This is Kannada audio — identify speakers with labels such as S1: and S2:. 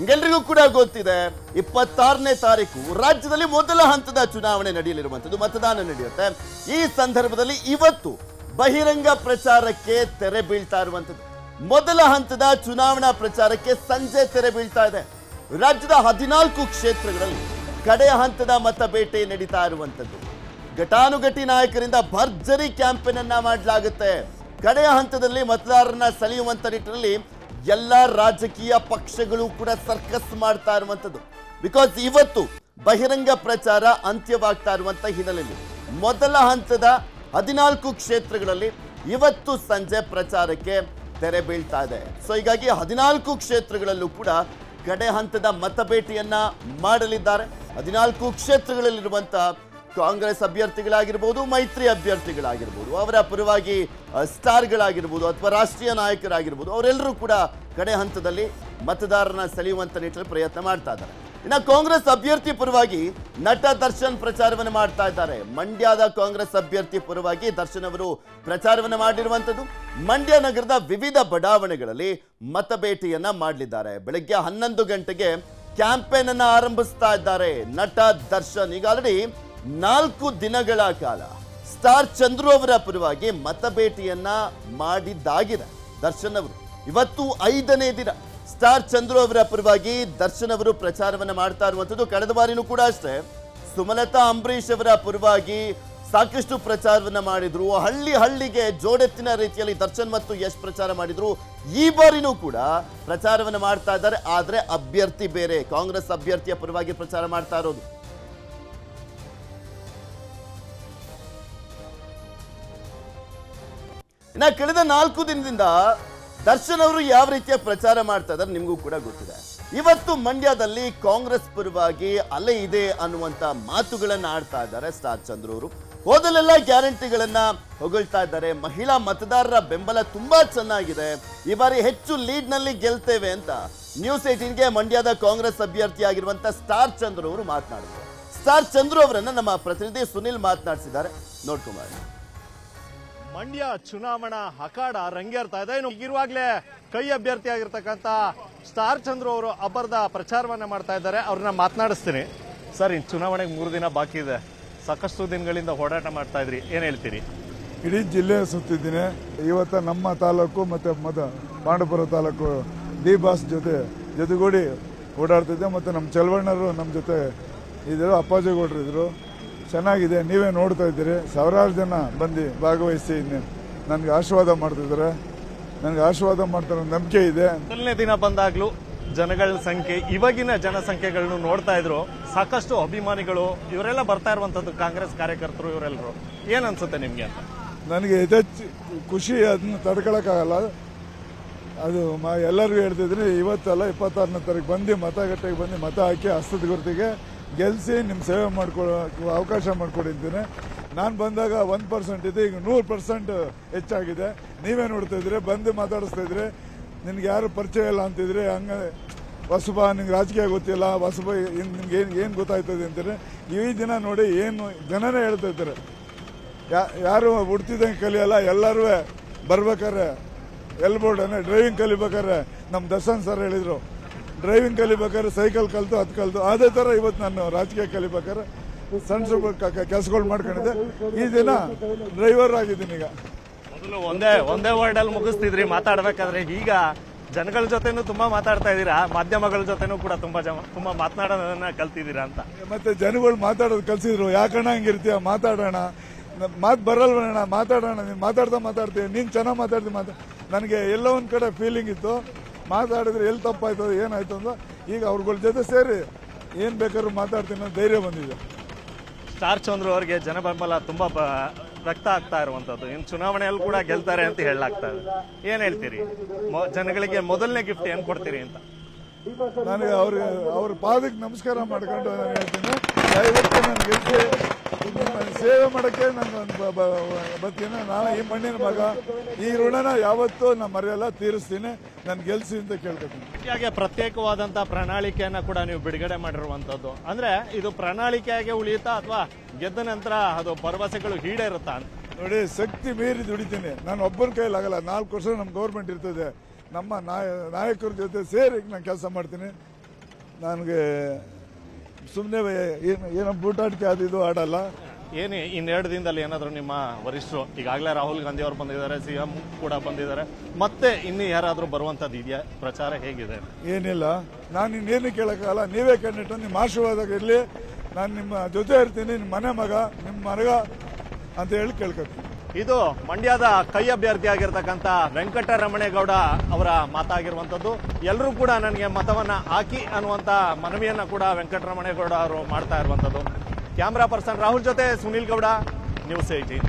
S1: ನಿಮ್ಗೆಲ್ರಿಗೂ ಕೂಡ ಗೊತ್ತಿದೆ, ಇಪ್ಪತ್ತಾರನೇ ತಾರೀಕು ರಾಜ್ಯದಲ್ಲಿ ಮೊದಲ ಹಂತದ ಚುನಾವಣೆ ನಡೆಯಲಿರುವಂಥದ್ದು, ಮತದಾನ ನಡೆಯುತ್ತೆ. ಈ ಸಂದರ್ಭದಲ್ಲಿ ಇವತ್ತು ಬಹಿರಂಗ ಪ್ರಚಾರಕ್ಕೆ ತೆರೆ ಬೀಳ್ತಾ ಇರುವಂಥದ್ದು. ಮೊದಲ ಹಂತದ ಚುನಾವಣಾ ಪ್ರಚಾರಕ್ಕೆ ಸಂಜೆ ತೆರೆ ಬೀಳ್ತಾ ಇದೆ. ರಾಜ್ಯದ ಹದಿನಾಲ್ಕು ಕ್ಷೇತ್ರಗಳಲ್ಲಿ ಕಡೆಯ ಹಂತದ ಮತ ಬೇಟೆ ನಡೀತಾ ಇರುವಂಥದ್ದು. ಘಟಾನುಘಟಿ ನಾಯಕರಿಂದ ಭರ್ಜರಿ ಕ್ಯಾಂಪೇನ್ ಅನ್ನ ಮಾಡಲಾಗುತ್ತೆ. ಕಡೆಯ ಹಂತದಲ್ಲಿ ಮತದಾರರನ್ನ ಸೆಳೆಯುವಂತ ನಿಟ್ಟಿನಲ್ಲಿ ಎಲ್ಲ ರಾಜಕೀಯ ಪಕ್ಷಗಳು ಕೂಡ ಸರ್ಕಸ್ ಮಾಡ್ತಾ ಇರುವಂಥದ್ದು. ಬಿಕಾಸ್ ಇವತ್ತು ಬಹಿರಂಗ ಪ್ರಚಾರ ಅಂತ್ಯವಾಗ್ತಾ ಇರುವಂತ ಹಿನ್ನೆಲೆಯಲ್ಲಿ ಮೊದಲ ಹಂತದ ಹದಿನಾಲ್ಕು ಕ್ಷೇತ್ರಗಳಲ್ಲಿ ಇವತ್ತು ಸಂಜೆ ಪ್ರಚಾರಕ್ಕೆ ತೆರೆ ಬೀಳ್ತಾ ಇದೆ. ಸೊ ಹೀಗಾಗಿ ಹದಿನಾಲ್ಕು ಕ್ಷೇತ್ರಗಳಲ್ಲೂ ಕೂಡ ಕಡೆ ಹಂತದ ಮತಭೇಟಿಯನ್ನ ಮಾಡಲಿದ್ದಾರೆ. ಹದಿನಾಲ್ಕು ಕ್ಷೇತ್ರಗಳಲ್ಲಿರುವಂತ ಕಾಂಗ್ರೆಸ್ ಅಭ್ಯರ್ಥಿಗಳಾಗಿರ್ಬೋದು, ಮೈತ್ರಿ ಅಭ್ಯರ್ಥಿಗಳಾಗಿರ್ಬೋದು, ಅವರ ಪರವಾಗಿ ಸ್ಟಾರ್ಗಳಾಗಿರ್ಬೋದು ಅಥವಾ ರಾಷ್ಟ್ರೀಯ ನಾಯಕರಾಗಿರ್ಬೋದು, ಅವರೆಲ್ಲರೂ ಕೂಡ ಕಡೆ ಹಂತದಲ್ಲಿ ಮತದಾರರನ್ನ ಸೆಳೆಯುವಂತ ನಿಟ್ಟಿನಲ್ಲಿ ಪ್ರಯತ್ನ ಮಾಡ್ತಾ ಇದ್ದಾರೆ. ಇನ್ನು ಕಾಂಗ್ರೆಸ್ ಅಭ್ಯರ್ಥಿ ಪರವಾಗಿ ನಟ ದರ್ಶನ್ ಪ್ರಚಾರವನ್ನು ಮಾಡ್ತಾ ಇದ್ದಾರೆ. ಮಂಡ್ಯದ ಕಾಂಗ್ರೆಸ್ ಅಭ್ಯರ್ಥಿ ಪರವಾಗಿ ದರ್ಶನ್ ಅವರು ಪ್ರಚಾರವನ್ನು ಮಾಡಿರುವಂಥದ್ದು. ಮಂಡ್ಯ ನಗರದ ವಿವಿಧ ಬಡಾವಣೆಗಳಲ್ಲಿ ಮತಬೇಟೆಯನ್ನ ಮಾಡಲಿದ್ದಾರೆ. ಬೆಳಗ್ಗೆ ಹನ್ನೊಂದು ಗಂಟೆಗೆ ಕ್ಯಾಂಪೇನ್ ಅನ್ನು ಆರಂಭಿಸ್ತಾ ಇದ್ದಾರೆ ನಟ ದರ್ಶನ್. ಈಗ ಆಲ್ರೆಡಿ ನಾಲ್ಕು ದಿನಗಳ ಕಾಲ ಸ್ಟಾರ್ ಚಂದ್ರು ಅವರ ಪರವಾಗಿ ಮತಬೇಟೆಯನ್ನ ಮಾಡಿದ್ದಾಗಿದೆ ದರ್ಶನ್ ಅವರು. ಇವತ್ತು ಐದನೇ ದಿನ ಸ್ಟಾರ್ ಚಂದ್ರು ಅವರ ಪರವಾಗಿ ದರ್ಶನ್ ಅವರು ಪ್ರಚಾರವನ್ನ ಮಾಡ್ತಾ ಇರುವಂಥದ್ದು ಕಳೆದ ಬಾರಿನೂ ಕೂಡ ಅಷ್ಟೇ. ಸುಮಲತಾ, ಅಂಬರೀಷ್ ಅವರ ಪರವಾಗಿ ಸಾಕಷ್ಟು ಪ್ರಚಾರವನ್ನ ಮಾಡಿದ್ರು. ಹಳ್ಳಿ ಹಳ್ಳಿಗೆ ಜೋಡೆತ್ತಿನ ರೀತಿಯಲ್ಲಿ ದರ್ಶನ್ ಮತ್ತು ಯಶ್ ಪ್ರಚಾರ ಮಾಡಿದ್ರು. ಈ ಬಾರಿನೂ ಕೂಡ ಪ್ರಚಾರವನ್ನ ಮಾಡ್ತಾ ಇದ್ದಾರೆ. ಆದ್ರೆ ಅಭ್ಯರ್ಥಿ ಬೇರೆ, ಕಾಂಗ್ರೆಸ್ ಅಭ್ಯರ್ಥಿಯ ಪರವಾಗಿ ಪ್ರಚಾರ ಮಾಡ್ತಾ ಇರೋದು. ಇನ್ನ ಕಳೆದ ನಾಲ್ಕು ದಿನದಿಂದ ದರ್ಶನ್ ಅವರು ಯಾವ ರೀತಿಯ ಪ್ರಚಾರ ಮಾಡ್ತಾ ಇದ್ದಾರೆ ನಿಮಗೂ ಕೂಡ ಗೊತ್ತಿದೆ. ಇವತ್ತು ಮಂಡ್ಯದಲ್ಲಿ ಕಾಂಗ್ರೆಸ್ ಪರವಾಗಿ ಅಲೆ ಇದೆ ಅನ್ನುವಂತ ಮಾತುಗಳನ್ನ ಆಡ್ತಾ ಇದ್ದಾರೆ ಸ್ಟಾರ್ ಚಂದ್ರ ಅವರು. ಹೋದಲೆಲ್ಲ ಗ್ಯಾರಂಟಿಗಳನ್ನ ಹೊಗಳ್ತಾ ಇದ್ದಾರೆ. ಮಹಿಳಾ ಮತದಾರರ ಬೆಂಬಲ ತುಂಬಾ ಚೆನ್ನಾಗಿದೆ. ಈ ಬಾರಿ ಹೆಚ್ಚು ಲೀಡ್ನಲ್ಲಿ ಗೆಲ್ತೇವೆ ಅಂತ ನ್ಯೂಸ್ ಏಟೀನ್ಗೆ ಮಂಡ್ಯದ ಕಾಂಗ್ರೆಸ್ ಅಭ್ಯರ್ಥಿ ಆಗಿರುವಂತ ಸ್ಟಾರ್ ಚಂದ್ರ ಅವರು ಮಾತನಾಡಿದರು. ಸ್ಟಾರ್ ಚಂದ್ರು ಅವರನ್ನ ನಮ್ಮ ಪ್ರತಿನಿಧಿ ಸುನಿಲ್ ಮಾತನಾಡಿಸಿದ್ದಾರೆ. ನೋಡ್ಕೊಂಬಾರ
S2: ಮಂಡ್ಯ ಚುನಾವಣಾ ಅಖಾಡ ರಂಗೇರ್ತಾ ಇದೆ. ಇನ್ನು ಕೈ ಅಭ್ಯರ್ಥಿ ಆಗಿರ್ತಕ್ಕಂಥ ಸ್ಟಾರ್ ಚಂದ್ರ ಅವರು ಅಬ್ಬರದ ಪ್ರಚಾರವನ್ನ ಮಾಡ್ತಾ ಇದ್ದಾರೆ. ಅವ್ರನ್ನ ಮಾತನಾಡಿಸ್ತೀನಿ. ಸರ್ ಇನ್ನು ಚುನಾವಣೆಗೆ ಮೂರು ದಿನ ಬಾಕಿ ಇದೆ. ಸಾಕಷ್ಟು ದಿನಗಳಿಂದ ಹೋರಾಟ ಮಾಡ್ತಾ ಇದ್ರಿ. ಏನ್ ಹೇಳ್ತೀರಿ?
S3: ಇಡೀ ಜಿಲ್ಲೆ ಸುತ್ತಿದ್ದೀನಿ. ಇವತ್ತ ನಮ್ಮ ತಾಲೂಕು ಮತ್ತೆ ಮದ ಪಾಂಡವಪುರ ತಾಲೂಕು ಡಿ ಬಾಸ್ ಜೊತೆ ಜೊತೆಗೂಡಿ ಓಡಾಡ್ತಿದ್ದೆ. ಮತ್ತೆ ನಮ್ಮ ಚಲವಣ್ಣರು ನಮ್ಮ ಜೊತೆ ಇದ್ರು ಅಪ್ಪಾಜಿ ಗೌಡ್ರು ಇದ್ರು. ಚೆನ್ನಾಗಿದೆ ನೀವೇ ನೋಡ್ತಾ ಇದ್ದೀರಿ. ಸಾವಿರಾರು ಜನ ಬಂದು ಭಾಗವಹಿಸಿ ನನಗೆ ಆಶೀರ್ವಾದ ಮಾಡ್ತಿದ್ದಾರೆ ನನಗೆ ಆಶೀರ್ವಾದ ಮಾಡ್ತಾರೆ ನಂಬಿಕೆ ಇದೆ.
S2: ಮೊದಲನೇ ದಿನ ಬಂದಾಗ್ಲೂ ಜನಗಳ ಸಂಖ್ಯೆ ಇವಾಗಿನ ಜನಸಂಖ್ಯೆಗಳನ್ನು ನೋಡ್ತಾ ಇದ್ರು. ಸಾಕಷ್ಟು ಅಭಿಮಾನಿಗಳು ಇವರೆಲ್ಲ ಬರ್ತಾ ಇರುವಂತದ್ದು ಕಾಂಗ್ರೆಸ್ ಕಾರ್ಯಕರ್ತರು ಇವರೆಲ್ಲರೂ. ಏನ್ ಅನ್ಸುತ್ತೆ ನಿಮ್ಗೆ ಅಂತ?
S3: ನನಗೆ ಯಥೇಚ್ಛ ಖುಷಿ ಅದನ್ನ ತಡ್ಕೊಳಕ್ಕಾಗಲ್ಲ. ಅದು ಮ ಎಲ್ಲರಿಗೂ ಹೇಳ್ತಿದ್ರೆ ಇವತ್ತಲ್ಲ ಇಪ್ಪತ್ತಾರನೇ ತಾರೀಕು ಬಂದು ಮತಗಟ್ಟೆಗೆ ಬಂದು ಮತ ಹಾಕಿ ಹಸ್ತದ ಗುರುತಿಗೆ ಗೆಲ್ಲಿಸಿ ನಿಮ್ಮ ಸೇವೆ ಮಾಡ್ಕೊಳ್ಳೋ ಅವಕಾಶ ಮಾಡ್ಕೊಡಿದ್ದೀನಿ ನಾನು ಬಂದಾಗ ಒಂದು ಪರ್ಸೆಂಟ್ ಇದೆ, ಈಗ ನೂರು ಪರ್ಸೆಂಟ್ ಹೆಚ್ಚಾಗಿದೆ. ನೀವೇ ನೋಡ್ತಾ ಇದ್ರೆ, ಬಂದು ಮಾತಾಡಿಸ್ತಾ ಇದ್ರಿ, ನಿನ್ಗೆ ಯಾರು ಪರಿಚಯ ಇಲ್ಲ ಅಂತಿದ್ರೆ, ಹಂಗೆ ಹೊಸಬ ನಿಮ್ಗೆ ರಾಜಕೀಯ ಗೊತ್ತಿಲ್ಲ ಹೊಸಬ ನಿಮ್ಗೆ ಏನು ಏನು ಗೊತ್ತಾಯ್ತದೆ ಅಂತಾರೆ ಈ ದಿನ ನೋಡಿ ಏನು ಜನನೇ ಹೇಳ್ತಾ ಇದ್ದಾರೆ. ಯಾರು ಹುಡ್ತಿದ್ದಂಗೆ ಕಲಿಯಲ್ಲ, ಎಲ್ಲರೂ ಬರ್ಬೇಕಾರೆ ಎಲ್ಬೋರ್ಡ್ ಅಂದ್ರೆ ಡ್ರೈವಿಂಗ್ ಕಲಿಬೇಕಾರೆ ನಮ್ಮ ದರ್ಶನ್ ಸರ್ ಹೇಳಿದ್ರು. ಡ್ರೈವಿಂಗ್ ಕಲಿಬೇಕಾದ್ರೆ ಸೈಕಲ್ ಕಲ್ತು ಅದು ಕಲ್ತು. ಅದೇ ಥರ ಇವತ್ತು ನಾನು ರಾಜಕೀಯ ಕಲಿಬೇಕಾದ್ರೆ ಸಣ್ಣ ಕೆಲಸಗಳು ಮಾಡ್ಕೊಂಡಿದ್ದೆ. ಈ ದಿನ ಡ್ರೈವರ್ ಆಗಿದ್ದೀನಿ ಈಗ.
S2: ಮೊದಲು ಒಂದೇ ಒಂದೇ ವರ್ಡಲ್ಲಿ ಮುಗಿಸ್ತಿದ್ರಿ ಮಾತಾಡ್ಬೇಕಾದ್ರೆ ಈಗ ಜನಗಳ ಜೊತೆನೂ ತುಂಬಾ ಮಾತಾಡ್ತಾ ಇದ್ದೀರಾ? ಮಾಧ್ಯಮಗಳ ಜೊತೆನೂ ಕೂಡ ತುಂಬಾ ಜನ ತುಂಬಾ ಮಾತನಾಡೋದನ್ನ ಕಲ್ತಿದ್ದೀರಾ ಅಂತ.
S3: ಮತ್ತೆ ಜನಗಳು ಮಾತಾಡೋದು ಕಲ್ಸಿದ್ರು. ಯಾಕಣ್ಣ ಹಂಗಿರ್ತೀಯ? ಮಾತಾಡೋಣ. ಮಾತು ಬರಲ್ವಣ್ಣ. ಮಾತಾಡೋಣ. ನೀನು ಮಾತಾಡ್ತಾ ಮಾತಾಡ್ತೀವಿ ನೀನು ಚೆನ್ನಾಗಿ ಮಾತಾಡ್ತೀವಿ ಮಾತಾ ನನಗೆ ಎಲ್ಲ ಒಂದು ಕಡೆ ಫೀಲಿಂಗ್ ಇತ್ತು. ಮಾತಾಡಿದ್ರೆ ಎಲ್ಲಿ ತಪ್ಪಾಯ್ತದ ಏನಾಯ್ತು ಅಂತ ಈಗ ಅವ್ರಗಳ ಜೊತೆ ಸೇರಿ ಏನು ಬೇಕಾದ್ರೂ ಮಾತಾಡ್ತೀನಿ ಅನ್ನೋ ಧೈರ್ಯ ಬಂದಿದೆ.
S2: ಸ್ಟಾರ್ ಚಂದ್ರ ಅವರಿಗೆ ಜನ ಬೆಂಬಲ ತುಂಬಾ ವ್ಯಕ್ತ ಆಗ್ತಾ ಇರುವಂತದ್ದು. ಇನ್ನು ಚುನಾವಣೆಯಲ್ಲಿ ಕೂಡ ಗೆಲ್ತಾರೆ ಅಂತ ಹೇಳಲಾಗ್ತಾ ಇದೆ. ಏನ್ ಹೇಳ್ತೀರಿ? ಜನಗಳಿಗೆ ಮೊದಲನೇ ಗಿಫ್ಟ್ ಏನ್ ಕೊಡ್ತೀರಿ ಅಂತ?
S3: ನನಗೆ ಅವ್ರಿಗೆ ಅವ್ರ ಪಾದಕ್ಕೆ ನಮಸ್ಕಾರ ಮಾಡ್ಕೊಂಡು ನಾನು ಹೇಳ್ತೀನಿ. ದಯವಿಟ್ಟು ನಾನು ಗೆಲ್ಸಿ ನಾನು ಸೇವೆ ಮಾಡೋಕ್ಕೆ ನಾನು ಒಂದು ಬರ್ತೀನಿ ನಾನು ಈ ಮಣ್ಣಿನ ಮಗ ಈ ಋಣನ ಯಾವತ್ತೂ ನಾನು ಮರೆಯಲ್ಲ ತೀರಿಸ್ತೀನಿ ನಾನು ಗೆಲ್ಸಿ ಅಂತ ಕೇಳ್ಕೊತೀನಿ.
S2: ಹಾಗೆ ಪ್ರತ್ಯೇಕವಾದಂತ ಪ್ರಣಾಳಿಕೆಯನ್ನ ಕೂಡ ನೀವು ಬಿಡುಗಡೆ ಮಾಡಿರುವಂತದ್ದು. ಅಂದ್ರೆ ಇದು ಪ್ರಣಾಳಿಕೆಯಾಗಿ ಉಳಿಯುತ್ತಾ ಅಥವಾ ಗೆದ್ದ ನಂತರ ಅದು ಭರವಸೆಗಳು ಈಡೇರುತ್ತಾ?
S3: ನೋಡಿ ಶಕ್ತಿ ಮೀರಿ ದುಡಿತೀನಿ. ನಾನು ಒಬ್ಬನ ಕೈಲಾಗಲ್ಲ ನಾಲ್ಕು ವರ್ಷ ನಮ್ಮ ಗೌರ್ಮೆಂಟ್ ಇರ್ತದೆ. ನಮ್ಮ ನಾಯ ನಾಯಕರ ಜೊತೆ ಸೇರಿ ನಾನು ಕೆಲಸ ಮಾಡ್ತೀನಿ. ನನಗೆ ಸುಮ್ಮನೆ ಏನು ಏನೋ ಬೂಟಾಟಿಕೆ ಅದು ಇದು ಆಡಲ್ಲ.
S2: ಏನು ಇನ್ನೆರಡು ದಿನದಲ್ಲಿ ಏನಾದರೂ ನಿಮ್ಮ ವರಿಷ್ಠರು ಈಗಾಗಲೇ ರಾಹುಲ್ ಗಾಂಧಿ ಅವರು ಬಂದಿದ್ದಾರೆ ಸಿ ಎಂ ಕೂಡ ಬಂದಿದ್ದಾರೆ ಮತ್ತೆ ಇನ್ನು ಯಾರಾದರೂ ಬರುವಂಥದ್ದು ಇದೆಯಾ? ಪ್ರಚಾರ ಹೇಗಿದೆ?
S3: ಏನಿಲ್ಲ. ನಾನು ಇನ್ನೇನು ಕೇಳೋಕ್ಕಾಗಲ್ಲ. ನೀವೇ ಕಂಡಿಟ್ಟು ನಿಮ್ಮ ಆಶೀರ್ವಾದ ಇರಲಿ. ನಾನು ನಿಮ್ಮ ಜೊತೆ ಇರ್ತೀನಿ. ನಿಮ್ಮ ಮನೆ ಮಗ ನಿಮ್ಮ ಮರಗ ಅಂತ ಹೇಳಿ ಕೇಳ್ಕೊತೀನಿ.
S2: ಇದು ಮಂಡ್ಯದ ಕೈ ಅಭ್ಯರ್ಥಿ ಆಗಿರ್ತಕ್ಕಂಥ ವೆಂಕಟರಮಣೇಗೌಡ ಅವರ ಮಾತಾಗಿರುವಂಥದ್ದು. ಎಲ್ಲರೂ ಕೂಡ ನನಗೆ ಮತವನ್ನ ಹಾಕಿ ಅನ್ನುವಂಥ ಮನವಿಯನ್ನು ಕೂಡ ವೆಂಕಟರಮಣೇಗೌಡ ಅವರು ಮಾಡ್ತಾ ಇರುವಂಥದ್ದು. ಕ್ಯಾಮ್ರಾ ಪರ್ಸನ್ ರಾಹುಲ್ ಜೊತೆ ಸುನಿಲ್ ಗೌಡ ನ್ಯೂಸ್ ಏಟೀನ್